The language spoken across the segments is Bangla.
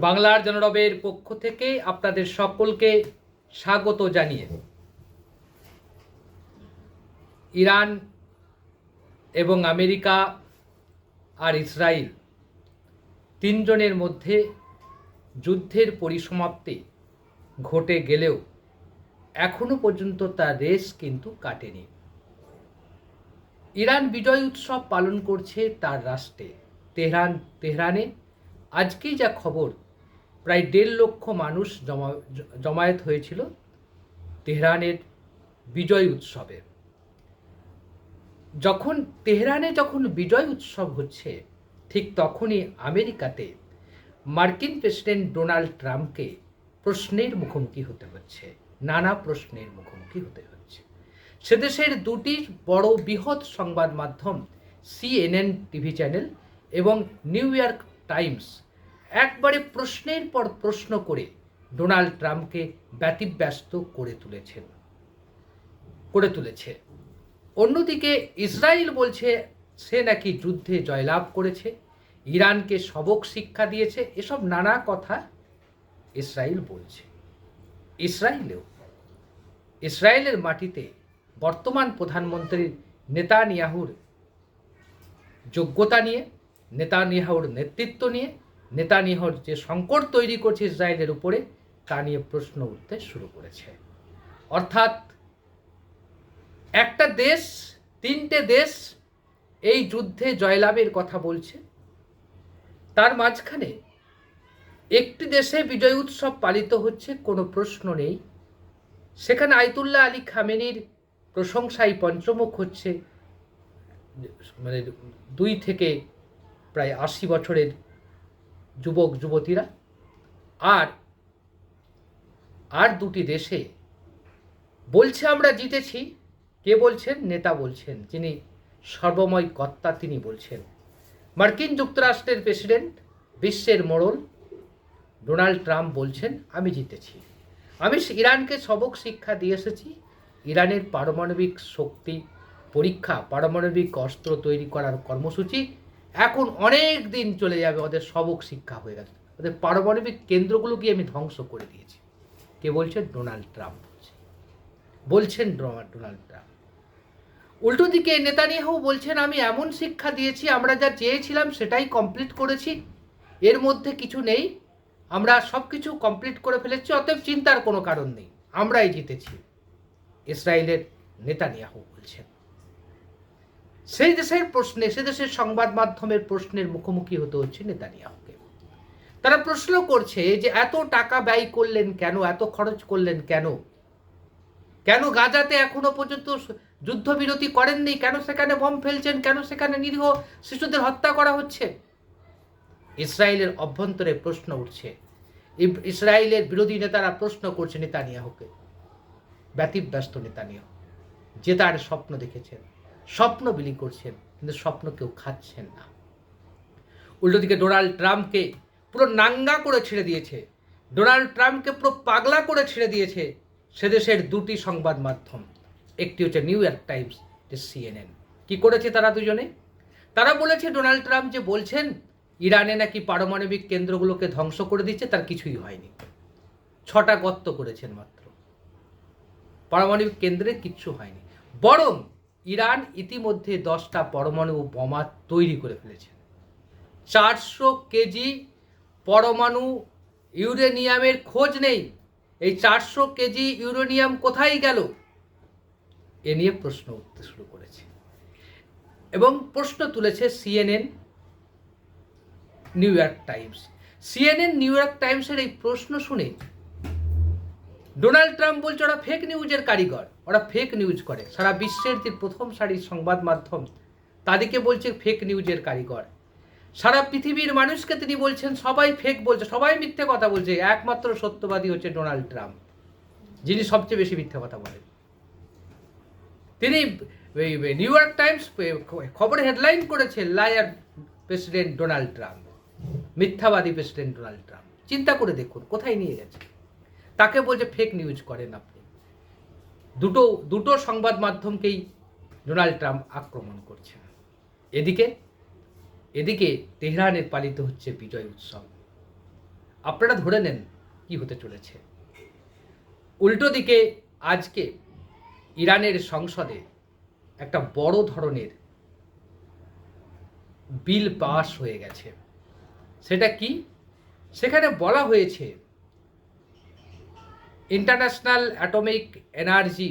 বাংলার জনরবের পক্ষ থেকে আপনাদের সকলকে স্বাগত জানিয়ে ইরান এবং আমেরিকা আর ইসরায়েল তিনজনের মধ্যে যুদ্ধের পরিসমাপ্তি ঘটে গেলেও এখনও পর্যন্ত তার রেস কিন্তু কাটেনি। ইরান বিজয় উৎসব পালন করছে তার রাষ্ট্রে। তেহরান, তেহরানে আজকেই যা খবর প্রায় দেড় লক্ষ মানুষ জমা, জমায়েত হয়েছিল তেহরানের বিজয় উৎসবে। যখন তেহরানে যখন বিজয় উৎসব হচ্ছে, ঠিক তখনই আমেরিকাতে মার্কিন প্রেসিডেন্ট ডোনাল্ড ট্রাম্পকে প্রশ্নের মুখোমুখি হতে হচ্ছে, নানা প্রশ্নের মুখোমুখি হতে হচ্ছে। সে দেশের দুটি বড় বৃহৎ সংবাদ মাধ্যম সিএনএন টিভি চ্যানেল এবং নিউ ইয়র্ক টাইমস একবারে প্রশ্নের পর প্রশ্ন করে ডোনাল্ড ট্রাম্পকে ব্যতিব্যস্ত করে তুলেছেন। করে তুলেছে। অন্যদিকে ইসরায়েল বলছে, সে নাকি যুদ্ধে জয়লাভ করেছে, ইরানকে সবক শিক্ষা দিয়েছে, এসব নানা কথা ইসরায়েল বলছে। ইসরায়েলেও, ইসরায়েলের মাটিতে বর্তমান প্রধানমন্ত্রীর নেতানিয়াহুর যোগ্যতা নিয়ে, নেতানিয়াহুর নেতৃত্ব নিয়ে নেতানিয়াহুর যে সংকট তৈরি করছে ইসরায়েলের উপরে, তা নিয়ে প্রশ্ন উঠতে শুরু করেছে। অর্থাৎ একটা দেশ, তিনটে দেশ এই যুদ্ধে জয়লাভের কথা বলছে। তার মাঝখানে একটি দেশে বিজয় উৎসব পালিত হচ্ছে, কোনো প্রশ্ন নেই। সেখানে আয়তুল্লাহ আলী খামেনির প্রশংসাই পঞ্চমুখ হচ্ছে। মানে দুই থেকে প্রায় আশি বছরের যুবক, যুবতীরা। আর আর দুটি দেশে বলছে আমরা জিতেছি, কে বলছেন? নেতা বলছেন, যিনি সর্বময় কর্তা তিনি বলছেন। মার্কিন যুক্তরাষ্ট্রের প্রেসিডেন্ট বিশ্বের মোড়ল ডোনাল্ড ট্রাম্প বলছেন, আমি জিতেছি। আমি ইরানকে সবক শিক্ষা দিয়ে এসেছি। ইরানের পারমাণবিক শক্তি পরীক্ষা, পারমাণবিক অস্ত্র তৈরি করার কর্মসূচি এখন অনেক দিন চলে যাবে ওদের সবক শিক্ষা হয়ে গেছে। ওদের পারমাণবিক কেন্দ্রগুলো কেন্দ্রগুলোকে আমি ধ্বংস করে দিয়েছি। কে বলছেন ডোনাল্ড ট্রাম্প বলছে। বলছেন ডোনা- ডোনাল্ড ট্রাম্প। উল্টো দিকে নেতানিয়াহু বলছেন, আমি এমন শিক্ষা দিয়েছি, আমরা যা চেয়েছিলাম সেটাই কমপ্লিট করেছি। এর মধ্যে কিছু নেই। আমরা সব কিছু কমপ্লিট করে ফেলেছি, অতএব চিন্তার কোনো কারণ নেই। আমরাই জিতেছি। ইসরায়েলের নেতানিয়াহু বলছেন। সেই দেশের প্রশ্নে, সে দেশের সংবাদ মাধ্যমের প্রশ্নের মুখোমুখি হতে হচ্ছে নেতানিয়াহুকে। তারা প্রশ্ন করছে যে, এত টাকা ব্যয় করলেন কেন? এত খরচ করলেন কেন? কেন গাজাতে এখনও পর্যন্ত যুদ্ধবিরতি করেননি? কেন সেখানে বম ফেলছেন? কেন সেখানে নিরীহ শিশুদের হত্যা করা হচ্ছে? ইসরায়েলের অভ্যন্তরে প্রশ্ন উঠছে। ইসরায়েলের বিরোধী নেতারা প্রশ্ন করছে নেতানিয়াহুকে। ব্যতিব্যস্ত নেতানিয়াহু যে তার স্বপ্ন দেখেছেন। স্বপ্ন বিলি করছেন, কিন্তু স্বপ্ন কেউ খাচ্ছেন না। উল্টোদিকে ডোনাল্ড ট্রাম্পকে পুরো নাঙ্গা করে ছেড়ে দিয়েছে। ডোনাল্ড ট্রাম্পকে পুরো পাগলা করে ছেড়ে দিয়েছে সে দেশের দুটি সংবাদ মাধ্যম। একটি হচ্ছে নিউ ইয়র্ক টাইমস সিএনএন। কি করেছে তারা দুজনে? তারা বলেছে ডোনাল্ড ট্রাম্প যে বলছেন, ইরানে নাকি পারমাণবিক কেন্দ্রগুলোকে ধ্বংস করে দিচ্ছে, তার কিছুই হয়নি। ছটা গর্ত করেছেন মাত্র। পারমাণবিক কেন্দ্রে কিচ্ছু হয়নি। বরং ইরান ইতিমধ্যে দশটা পরমাণু বোমা তৈরি করে ফেলেছে। চারশো কেজি পরমাণু ইউরেনিয়ামের খোঁজ নেই। এই চারশো কেজি ইউরেনিয়াম কোথায় গেল? এ নিয়ে প্রশ্ন উঠতে শুরু করেছে। এবং প্রশ্ন তুলেছে CNN, New York Times. CNN, New York টাইমসের এই প্রশ্ন শুনে ডোনাল্ড ট্রাম্প বলছে ওরা ফেক নিউজের কারিগর। ওরা ফেক নিউজ করে। সারা বিশ্বের যে প্রথম সারির সংবাদ মাধ্যম, তাদেরকে বলছে ফেক নিউজের কারিগর। সারা পৃথিবীর মানুষকে তিনি বলছেন, সবাই ফেক বলছে, সবাই মিথ্যে কথা বলছে। একমাত্র সত্যবাদী হচ্ছে ডোনাল্ড ট্রাম্প, যিনি সবচেয়ে বেশি মিথ্যে কথা বলেন। তিনি নিউ ইয়র্ক টাইমস খবর হেডলাইন করেছে লায়ার প্রেসিডেন্ট ডোনাল্ড ট্রাম্প মিথ্যাবাদী প্রেসিডেন্ট ডোনাল্ড ট্রাম্প চিন্তা করে দেখুন, কোথায় নিয়ে গেছে? তাকে বলছে ফেক নিউজ করেন আপনি। দুটো দুটো সংবাদ মাধ্যমকেই ডোনাল্ড ট্রাম্প আক্রমণ করছেন। এদিকে এদিকে তেহরানে পালিত হচ্ছে বিজয় উৎসব। আপনারা ধরে নেন কি হতে চলেছে। উল্টো দিকে আজকে ইরানের সংসদে একটা বড় ধরনের বিল পাস হয়ে গেছে। সেটা কি? সেখানে বলা হয়েছে ইন্টারন্যাশনাল অ্যাটমিক এনার্জি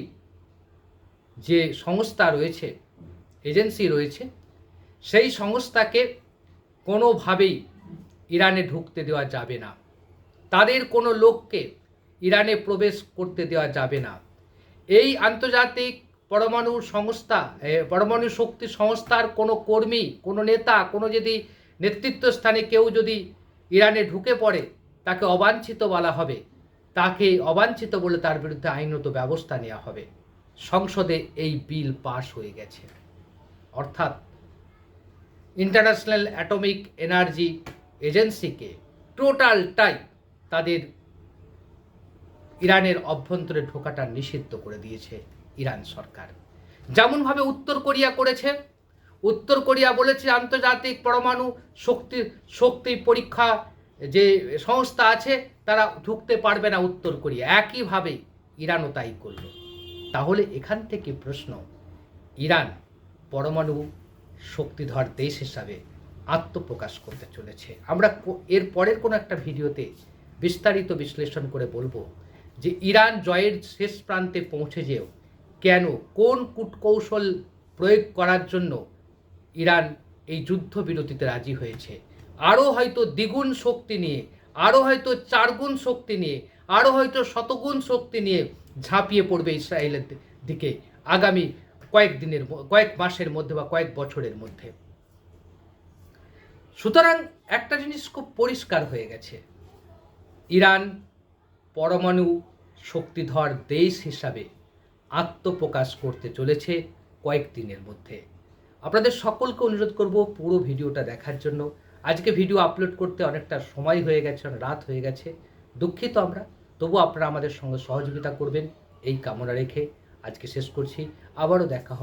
যে সংস্থা রয়েছে, এজেন্সি রয়েছে, সেই সংস্থাকে কোনোভাবেই ইরানে ঢুকতে দেওয়া যাবে না। তাদের কোনো লোককে ইরানে প্রবেশ করতে দেওয়া যাবে না। এই আন্তর্জাতিক পরমাণু সংস্থা পরমাণু শক্তি সংস্থার কোনো কর্মী, কোনো নেতা, কোনো যদি নেতৃত্ব স্থানে কেউ যদি ইরানে ঢুকে পড়ে, তাকে অবাঞ্ছিত বলা হবে। তাকে অবাঞ্ছিত বলে তার বিরুদ্ধে আইনত ব্যবস্থা নেওয়া হবে। সংসদে এই বিল পাশ হয়ে গেছে। অর্থাৎ ইন্টারন্যাশনাল অ্যাটমিক এনার্জি এজেন্সিকে টোটালটাই তাদের ইরানের অভ্যন্তরে ঢোকাটা নিষিদ্ধ করে দিয়েছে ইরান সরকার। যেমনভাবে উত্তর কোরিয়া করেছে, উত্তর কোরিয়া বলেছে আন্তর্জাতিক পরমাণু শক্তি শক্তি পরীক্ষা যে সংস্থা আছে, তারা ঢুকতে পারবে না উত্তর কোরিয়া। একইভাবে ইরানও তাই করল। তাহলে এখান থেকে প্রশ্ন, ইরান পরমাণু শক্তিধর দেশ হিসাবে আত্মপ্রকাশ করতে চলেছে। আমরা এর পরের কোনো একটা ভিডিওতে বিস্তারিত বিশ্লেষণ করে বলব যে ইরান জয়ের শেষ প্রান্তে পৌঁছে যেও, কেন, কোন কূটকৌশল প্রয়োগ করার জন্য ইরান এই যুদ্ধবিরতিতে রাজি হয়েছে। আরও হয়তো দ্বিগুণ শক্তি নিয়ে আরও হয়তো চারগুণ শক্তি নিয়ে আরও হয়তো শতগুণ শক্তি নিয়ে ঝাঁপিয়ে পড়বে ইসরায়েলের দিকে আগামী কয়েক দিনের কয়েক মাসের মধ্যে বা কয়েক বছরের মধ্যে। সুতরাং একটা জিনিস খুব পরিষ্কার হয়ে গেছে। ইরান পরমাণু শক্তিধর দেশ হিসাবে আত্মপ্রকাশ করতে চলেছে কয়েকদিনের মধ্যে। আপনাদের সকলকে অনুরোধ করব পুরো ভিডিওটা দেখার জন্য। আজকে ভিডিও আপলোড করতে অনেকটা সময় হয়ে গেছে রাত হয়ে গেছে। দুঃখিত আমরা তবু আপনারা আমাদের সঙ্গে সহযোগিতা করবেন, এই কামনা রেখে আজকে শেষ করছি। আবারও দেখা হবে।